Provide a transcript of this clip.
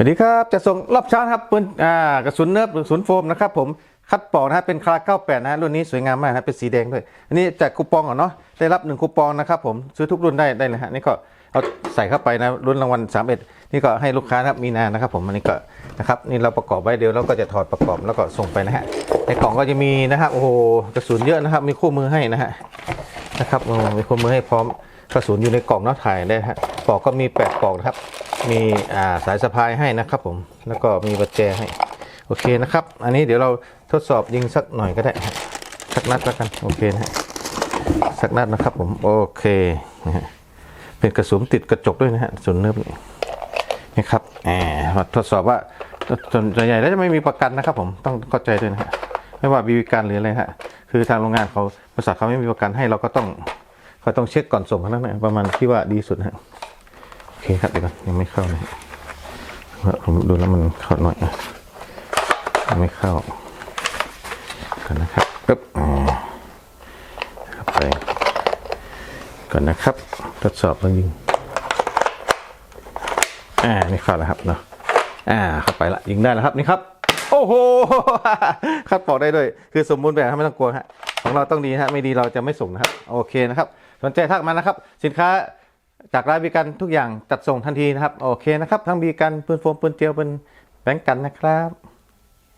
สวัสดีครับจะส่งรอบเช้านครับปืนอ่ากระสุนเนิบกระสุนโฟมนะครับผมคัดปอกนะฮะเป็นคลา98นะฮะรุ่นนี้สวยงามมากนะฮะเป็นสีแดงด้วย อันนี้แจกคูปองก่อนเนาะได้รับ1คูปองนะครับผมซื้อทุกรุ่นได้ได้เลยฮะนี่ก็เอาใส่เข้าไปนะรุ่นรางวัล31นี่ก็ให้ลูกค้านะครับมีนานะครับผมอันนี้ก็นะครับนี่เราประกอบไว้เดียวเราก็จะถอดประกอบแล้วก็ส่งไปนะฮะในกล่องก็จะมีนะครับโอ้โหกระสุนเยอะนะครับมีคู่มือให้นะฮะนะครับโอ้มีคู่มือให้พร้อม กระสุนอยู่ในกล่องเนาะถ่ายได้ฮะปลอกก็มี8ปลอกนะครับ มีอ่าสายสะพายให้นะครับผมแล้วก็มีประแจให้โอเคนะครับ อันนี้เดี๋ยวเราทดสอบยิงสักหน่อยก็ได้สักนัดแล้วกันโอเคนะฮะสักนัดนะครับผมโอเคนะฮะเป็นกระสุนติดกระจกด้วยนะฮะกระสุนเนิบนี่นี่ครับแหมทดสอบว่าส่วนใหญ่แล้วจะไม่มีประกันนะครับ ผมต้องเข้าใจด้วยนะฮะไม่ว่าบีบีการหรืออะไรฮะคือทางโรงงานเขาบริษัทเขาไม่มีประกันให้เราก็ต้อง เขาต้องเช็คก่อนส่งนั้นะประมาณที่ว่าดีสุดนะโอเคครับเดี๋ยวก่อนยังไม่เข้านะผมดูแล้วมันเข้าหน่อยนะยังไม่เข้าก่อนนะครับปึ๊บอ่าเข้าไปก่อนนะครับ ทดสอบแล้วยิงอ่านี่เข้าแล้วครับเนาะอ่าเข้าไปละยิงได้แล้วครับนี่ครับโอ้โหคัดปอกได้ด้วย คือสมบูรณ์แบบครับไม่ต้องกลัวฮะของเราต้องดีฮะไม่ดีเราจะไม่ส่งนะครับ โอเคนะครับ สนใจทักมานะครับ สินค้าจากร้านบีกันทุกอย่างจัดส่งทันทีนะครับ โอเคนะครับ ทั้งบีกันปืนโฟมปืนเจลปืนแบงก์กันนะครับ